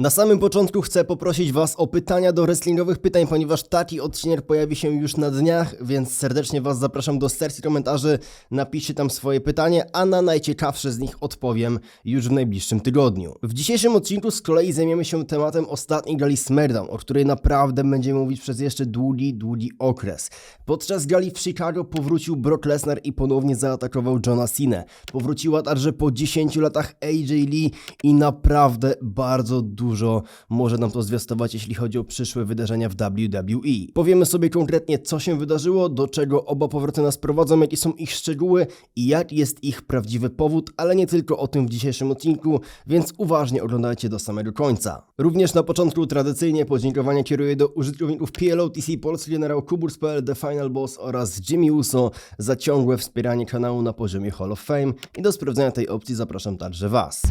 Na samym początku chcę poprosić Was o pytania do wrestlingowych pytań, ponieważ taki odcinek pojawi się już na dniach, więc serdecznie Was zapraszam do sekcji komentarzy. Napiszcie tam swoje pytanie, a na najciekawsze z nich odpowiem już w najbliższym tygodniu. W dzisiejszym odcinku z kolei zajmiemy się tematem ostatniej gali SmackDown, o której naprawdę będziemy mówić przez jeszcze długi, długi okres. Podczas gali w Chicago powrócił Brock Lesnar i ponownie zaatakował Johna Cena. Powróciła także po 10 latach AJ Lee i naprawdę bardzo dużo może nam to zwiastować, jeśli chodzi o przyszłe wydarzenia w WWE. Powiemy sobie konkretnie, co się wydarzyło, do czego oba powroty nas prowadzą, jakie są ich szczegóły i jak jest ich prawdziwy powód, ale nie tylko o tym w dzisiejszym odcinku, więc uważnie oglądajcie do samego końca. Również na początku tradycyjnie podziękowania kieruję do użytkowników PLOTC, Polski Generał Kuburs.pl, The Final Boss oraz Jimmy Uso za ciągłe wspieranie kanału na poziomie Hall of Fame i do sprawdzenia tej opcji zapraszam także Was.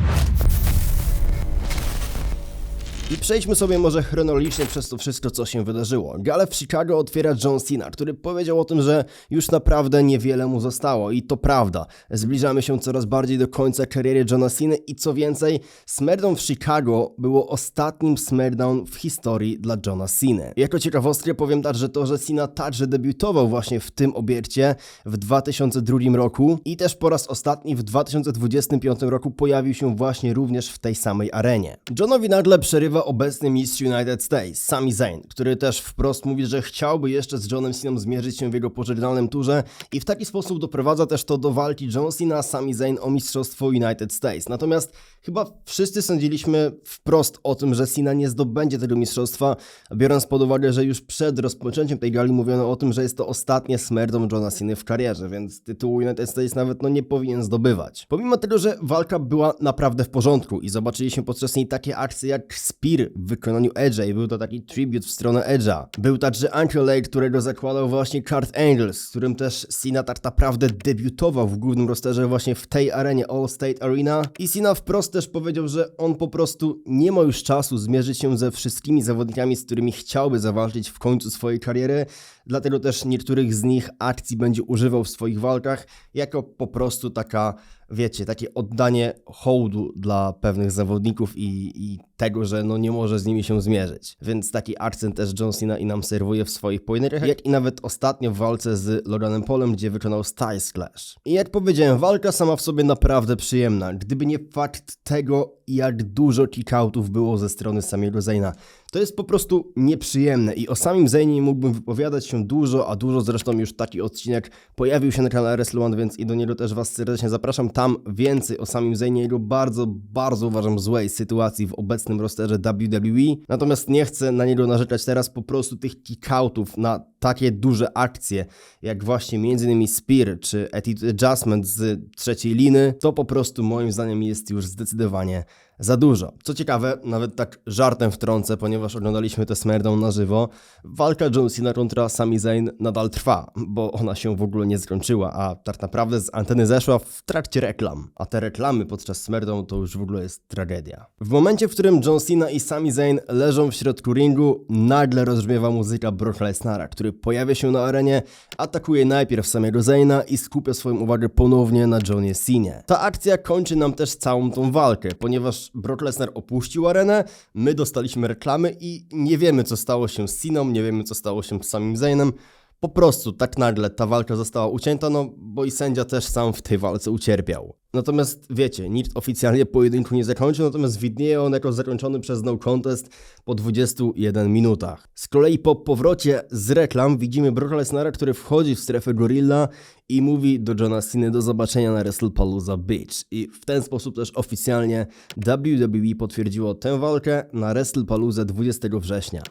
I przejdźmy sobie może chronologicznie przez to wszystko, co się wydarzyło. Galę w Chicago otwiera John Cena, który powiedział o tym, że już naprawdę niewiele mu zostało. I to prawda. Zbliżamy się coraz bardziej do końca kariery Johna Cena i co więcej, SmackDown w Chicago było ostatnim SmackDown w historii dla Johna Cena. Jako ciekawostkę powiem także to, że Cena także debiutował właśnie w tym obiekcie w 2002 roku i też po raz ostatni w 2025 roku pojawił się właśnie również w tej samej arenie. Johnowi nagle przerywa obecny mistrz United States, Sami Zayn, który też wprost mówi, że chciałby jeszcze z Johnem Ceną zmierzyć się w jego pożegnalnym turze i w taki sposób doprowadza też to do walki John Cena, Sami Zayn o mistrzostwo United States. Natomiast chyba wszyscy sądziliśmy wprost o tym, że Cena nie zdobędzie tego mistrzostwa, biorąc pod uwagę, że już przed rozpoczęciem tej gali mówiono o tym, że jest to ostatnie smerdą Johna Cena w karierze, więc tytułu United States nawet no nie powinien zdobywać. Pomimo tego, że walka była naprawdę w porządku i zobaczyliśmy podczas niej takie akcje jak Spear w wykonaniu Edge'a i był to taki tribute w stronę Edge'a. Był także Lake, którego zakładał właśnie Kurt Angle, z którym też Cena tak naprawdę debiutował w głównym rosterze właśnie w tej arenie All State Arena i Cena wprost też powiedział, że on po prostu nie ma już czasu zmierzyć się ze wszystkimi zawodnikami, z którymi chciałby zawalczyć w końcu swojej kariery, dlatego też niektórych z nich akcji będzie używał w swoich walkach jako po prostu taka wiecie, takie oddanie hołdu dla pewnych zawodników i, i tego, że no nie może z nimi się zmierzyć. Więc taki akcent też John Cena i nam serwuje w swoich pojedynkach, jak i nawet ostatnio w walce z Loganem Polem, gdzie wykonał Styles Clash. I jak powiedziałem, walka sama w sobie naprawdę przyjemna, gdyby nie fakt tego, jak dużo kickoutów było ze strony samego Zayna. To jest po prostu nieprzyjemne i o samym Zaynie mógłbym wypowiadać się dużo, a dużo zresztą już taki odcinek pojawił się na kanale Wrestle więc i do niego też Was serdecznie zapraszam. Tam więcej o samym Zaynie, jego bardzo, bardzo uważam złej sytuacji w obecnym rosterze WWE. Natomiast nie chcę na niego narzekać teraz, po prostu tych kickoutów na takie duże akcje, jak właśnie m.in. Spear czy Attitude Adjustment z trzeciej liny, to po prostu moim zdaniem jest już zdecydowanie za dużo. Co ciekawe, nawet tak żartem wtrącę, ponieważ oglądaliśmy tę SmackDown na żywo, walka John Cena kontra Sami Zayn nadal trwa, bo ona się w ogóle nie skończyła, a tak naprawdę z anteny zeszła w trakcie reklam. A te reklamy podczas SmackDown to już w ogóle jest tragedia. W momencie, w którym John Cena i Sami Zayn leżą w środku ringu, nagle rozbrzmiewa muzyka Brock Lesnara, który pojawia się na arenie, atakuje najpierw samego Zayna i skupia swoją uwagę ponownie na Johnie Cena. Ta akcja kończy nam też całą tą walkę, ponieważ Brock Lesnar opuścił arenę, my dostaliśmy reklamy i nie wiemy co stało się z Siną, nie wiemy co stało się z samym Zaynem. Po prostu tak nagle ta walka została ucięta, no bo i sędzia też sam w tej walce ucierpiał. Natomiast wiecie, nikt oficjalnie pojedynku nie zakończył, natomiast widnieje on jako zakończony przez no contest po 21 minutach. Z kolei po powrocie z reklam widzimy Brock Lesnara, który wchodzi w strefę Gorilla i mówi do Johna Cena do zobaczenia na WrestlePalooza Beach. I w ten sposób też oficjalnie WWE potwierdziło tę walkę na WrestlePalooza 20 września.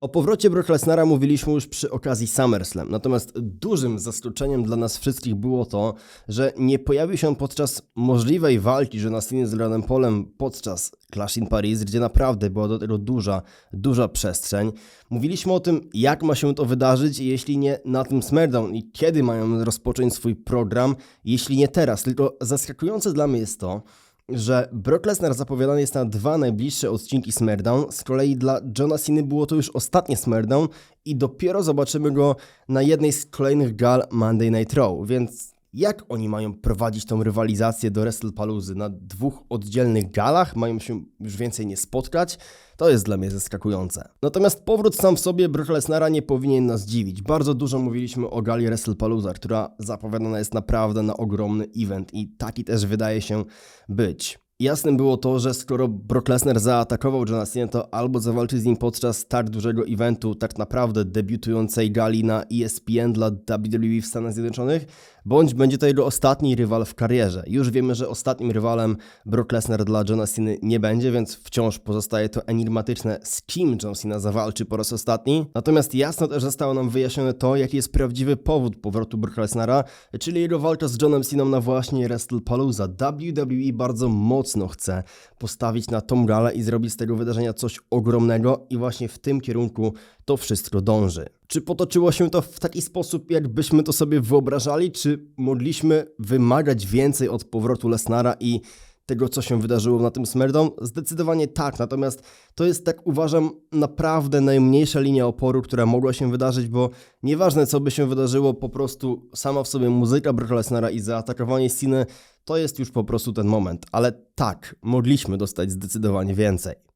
O powrocie Brock Lesnara mówiliśmy już przy okazji SummerSlam, natomiast dużym zaskoczeniem dla nas wszystkich było to, że nie pojawił się podczas możliwej walki Jonasiny z Loganem Polem podczas Clash in Paris, gdzie naprawdę była do tego duża, duża przestrzeń. Mówiliśmy o tym, jak ma się to wydarzyć, jeśli nie na tym SmackDown i kiedy mają rozpocząć swój program, jeśli nie teraz. Tylko zaskakujące dla mnie jest to, że Brock Lesnar zapowiadany jest na dwa najbliższe odcinki SmackDown, z kolei dla Johna Cena było to już ostatnie SmackDown i dopiero zobaczymy go na jednej z kolejnych gal Monday Night Raw, więc Jak oni mają prowadzić tą rywalizację do WrestlePaloozy? Na dwóch oddzielnych galach mają się już więcej nie spotkać? To jest dla mnie zaskakujące. Natomiast powrót sam w sobie Brock Lesnara nie powinien nas dziwić. Bardzo dużo mówiliśmy o gali WrestlePalooza, która zapowiadana jest naprawdę na ogromny event i taki też wydaje się być. Jasnym było to, że skoro Brock Lesnar zaatakował Johna Cena, to albo zawalczy z nim podczas tak dużego eventu, tak naprawdę debiutującej gali na ESPN dla WWE w Stanach Zjednoczonych, bądź będzie to jego ostatni rywal w karierze. Już wiemy, że ostatnim rywalem Brock Lesnar dla Johna Cena nie będzie, więc wciąż pozostaje to enigmatyczne, z kim John Cena zawalczy po raz ostatni. Natomiast jasno też zostało nam wyjaśnione to, jaki jest prawdziwy powód powrotu Brock Lesnara, czyli jego walka z Johnem Ceną na właśnie WrestlePalooza. WWE bardzo mocno chce postawić na tą galę i zrobić z tego wydarzenia coś ogromnego i właśnie w tym kierunku to wszystko dąży. Czy potoczyło się to w taki sposób, jakbyśmy to sobie wyobrażali, czy mogliśmy wymagać więcej od powrotu Lesnara i tego, co się wydarzyło na tym SmackDown? Zdecydowanie tak, natomiast to jest, tak uważam, naprawdę najmniejsza linia oporu, która mogła się wydarzyć, bo nieważne, co by się wydarzyło, po prostu sama w sobie muzyka Brock Lesnara i zaatakowanie Ciny to jest już po prostu ten moment. Ale tak, mogliśmy dostać zdecydowanie więcej.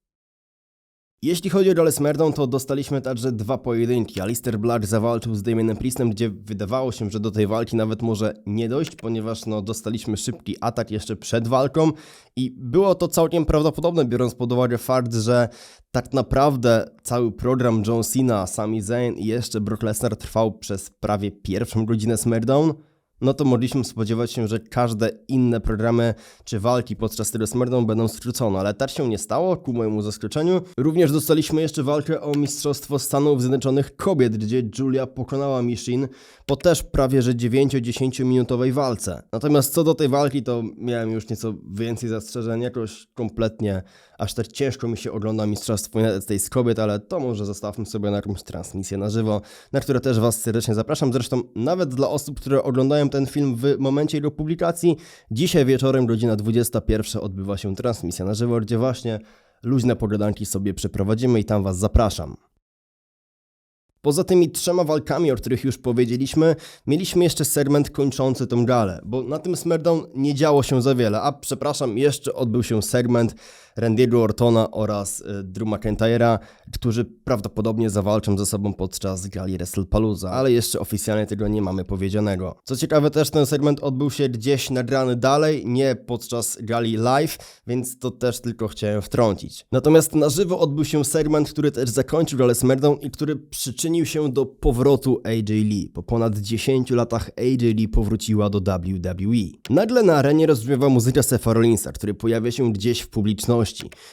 Jeśli chodzi o rolę SmackDown, to dostaliśmy także dwa pojedynki. Alistair Black zawalczył z Damianem Priestem, gdzie wydawało się, że do tej walki nawet może nie dojść, ponieważ no, dostaliśmy szybki atak jeszcze przed walką i było to całkiem prawdopodobne, biorąc pod uwagę fakt, że tak naprawdę cały program John Cena, Sami Zayn i jeszcze Brock Lesnar trwał przez prawie pierwszą godzinę SmackDown no to mogliśmy spodziewać się, że każde inne programy czy walki podczas tego SmackDown będą skrócone, ale tak się nie stało, ku mojemu zaskoczeniu. Również dostaliśmy jeszcze walkę o Mistrzostwo Stanów Zjednoczonych Kobiet, gdzie Julia pokonała Michin po też prawie że 9-10 minutowej walce. Natomiast co do tej walki, to miałem już nieco więcej zastrzeżeń, jakoś kompletnie aż tak ciężko mi się ogląda Mistrzostwo United States Kobiet, ale to może zostawmy sobie na jakąś transmisję na żywo, na które też Was serdecznie zapraszam. Zresztą nawet dla osób, które oglądają ten film w momencie jego publikacji, dzisiaj wieczorem godzina 21 odbywa się transmisja na żywo, gdzie właśnie luźne pogadanki sobie przeprowadzimy i tam Was zapraszam. Poza tymi trzema walkami, o których już powiedzieliśmy, mieliśmy jeszcze segment kończący tą galę, bo na tym SmackDown nie działo się za wiele, a przepraszam, jeszcze odbył się segment Randy'ego Ortona oraz y, Drew McIntyre'a, którzy prawdopodobnie zawalczą ze sobą podczas gali WrestlePalooza, ale jeszcze oficjalnie tego nie mamy powiedzianego. Co ciekawe też ten segment odbył się gdzieś nagrany dalej, nie podczas gali live, więc to też tylko chciałem wtrącić. Natomiast na żywo odbył się segment, który też zakończył galę SmackDown i który przyczynił się do powrotu AJ Lee. Po ponad 10 latach AJ Lee powróciła do WWE. Nagle na arenie rozbrzmiewa muzyka Sefa Rollinsa, który pojawia się gdzieś w publiczności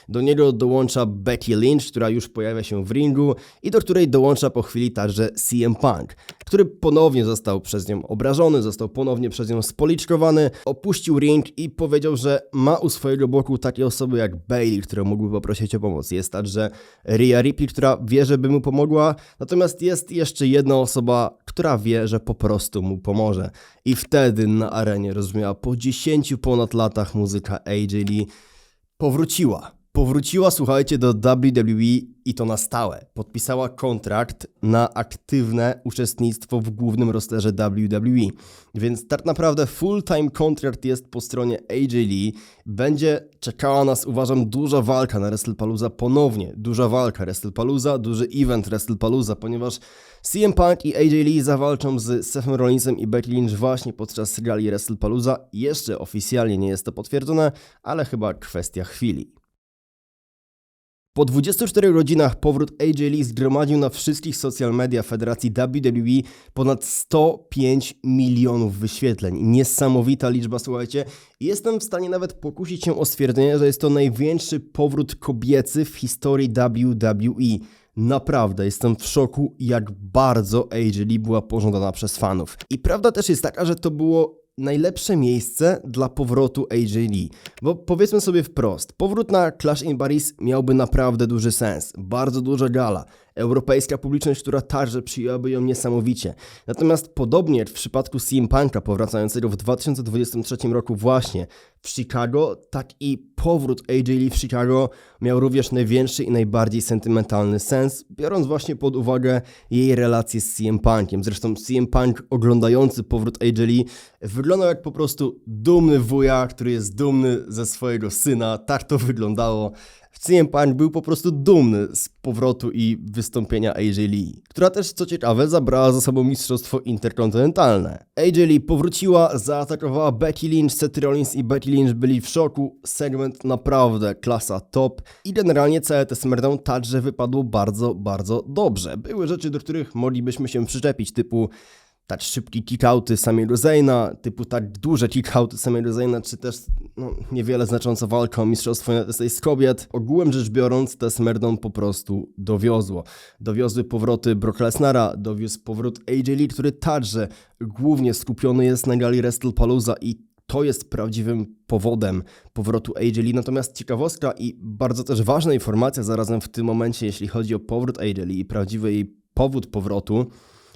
do niego dołącza Becky Lynch, która już pojawia się w ringu i do której dołącza po chwili także CM Punk, który ponownie został przez nią obrażony, został ponownie przez nią spoliczkowany, opuścił ring i powiedział, że ma u swojego boku takie osoby jak Bailey, które mógłby poprosić o pomoc. Jest także Rhea Ripley, która wie, żeby mu pomogła, natomiast jest jeszcze jedna osoba, która wie, że po prostu mu pomoże. I wtedy na arenie rozbrzmiała po 10 ponad latach muzyka AJ Lee, powróciła. Powróciła, słuchajcie, do WWE i to na stałe. Podpisała kontrakt na aktywne uczestnictwo w głównym rosterze WWE. Więc tak naprawdę full-time kontrakt jest po stronie AJ Lee. Będzie czekała nas, uważam, duża walka na WrestlePalooza ponownie. Duża walka WrestlePalooza, duży event WrestlePalooza, ponieważ CM Punk i AJ Lee zawalczą z Seth Rollinsem i Becky Lynch właśnie podczas gali WrestlePalooza. Jeszcze oficjalnie nie jest to potwierdzone, ale chyba kwestia chwili. Po 24 godzinach powrót AJ Lee zgromadził na wszystkich social media Federacji WWE ponad 105 milionów wyświetleń. Niesamowita liczba, słuchajcie. Jestem w stanie nawet pokusić się o stwierdzenie, że jest to największy powrót kobiecy w historii WWE. Naprawdę jestem w szoku, jak bardzo AJ Lee była pożądana przez fanów. I prawda też jest taka, że to było najlepsze miejsce dla powrotu AJ Lee. Bo powiedzmy sobie wprost, powrót na Clash in Paris miałby naprawdę duży sens. Bardzo duża gala. Europejska publiczność, która także przyjęłaby ją niesamowicie. Natomiast podobnie w przypadku CM Punk'a powracającego w 2023 roku właśnie w Chicago, tak i powrót AJ Lee w Chicago miał również największy i najbardziej sentymentalny sens, biorąc właśnie pod uwagę jej relacje z CM Punkiem. Zresztą CM Punk oglądający powrót AJ Lee wyglądał jak po prostu dumny wuja, który jest dumny ze swojego syna. Tak to wyglądało. CM Punk był po prostu dumny z powrotu i wystąpienia AJ Lee, która też, co ciekawe, zabrała za sobą mistrzostwo interkontynentalne. AJ Lee powróciła, zaatakowała Becky Lynch, Seth Rollins i Becky Lynch byli w szoku. Segment naprawdę klasa top i generalnie całe te SmackDown także wypadło bardzo, bardzo dobrze. Były rzeczy, do których moglibyśmy się przyczepić, typu tak szybkie kickouty samego Zayna, typu tak duże kickouty samego Zayna, czy też no, niewiele znacząca walka o mistrzostwo States kobiet. Ogółem rzecz biorąc, te SmackDown po prostu dowiozło. Dowiozły powroty Brock Lesnara, dowiózł powrót AJ Lee, który także głównie skupiony jest na gali WrestlePalooza i to jest prawdziwym powodem powrotu AJ Lee. Natomiast ciekawostka i bardzo też ważna informacja zarazem w tym momencie, jeśli chodzi o powrót AJ Lee i prawdziwy jej powód powrotu,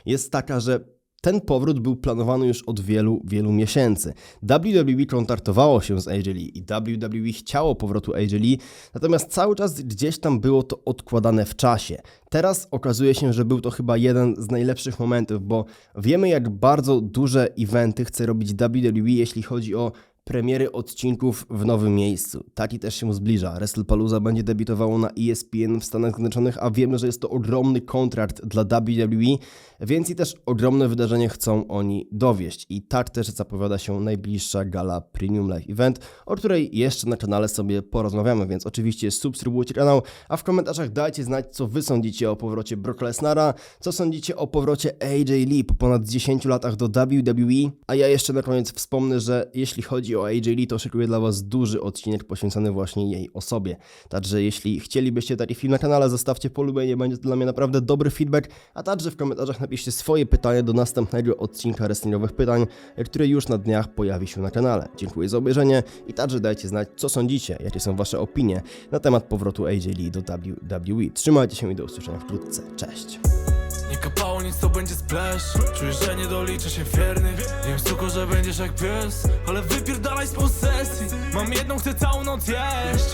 jest taka, że ten powrót był planowany już od wielu, wielu miesięcy. WWE kontaktowało się z AJ Lee i WWE chciało powrotu AJ Lee, natomiast cały czas gdzieś tam było to odkładane w czasie. Teraz okazuje się, że był to chyba jeden z najlepszych momentów, bo wiemy jak bardzo duże eventy chce robić WWE, jeśli chodzi o premiery odcinków w nowym miejscu. Taki też się zbliża. WrestlePalooza będzie debiutowało na ESPN w Stanach Zjednoczonych, a wiemy, że jest to ogromny kontrakt dla WWE, więc i też ogromne wydarzenie chcą oni dowieść. I tak też zapowiada się najbliższa gala Premium Live Event, o której jeszcze na kanale sobie porozmawiamy, więc oczywiście subskrybujcie kanał, a w komentarzach dajcie znać, co wy sądzicie o powrocie Brock Lesnara, co sądzicie o powrocie AJ Lee po ponad 10 latach do WWE, a ja jeszcze na koniec wspomnę, że jeśli chodzi o AJ Lee, to szykuję dla was duży odcinek poświęcony właśnie jej osobie. Także jeśli chcielibyście taki film na kanale, zostawcie polubienie, będzie to dla mnie naprawdę dobry feedback, a także w komentarzach napiszcie swoje pytanie do następnego odcinka wrestlingowych pytań, który już na dniach pojawi się na kanale. Dziękuję za obejrzenie i także dajcie znać, co sądzicie, jakie są wasze opinie na temat powrotu AJ Lee do WWE. Trzymajcie się i do usłyszenia wkrótce. Cześć! Nie kapało nic, to będzie splash. Czuję, że nie doliczę się wiernych. Wiem suko, że będziesz jak pies Ale wypierdalaj z posesji. Mam jedną, chcę całą noc jeść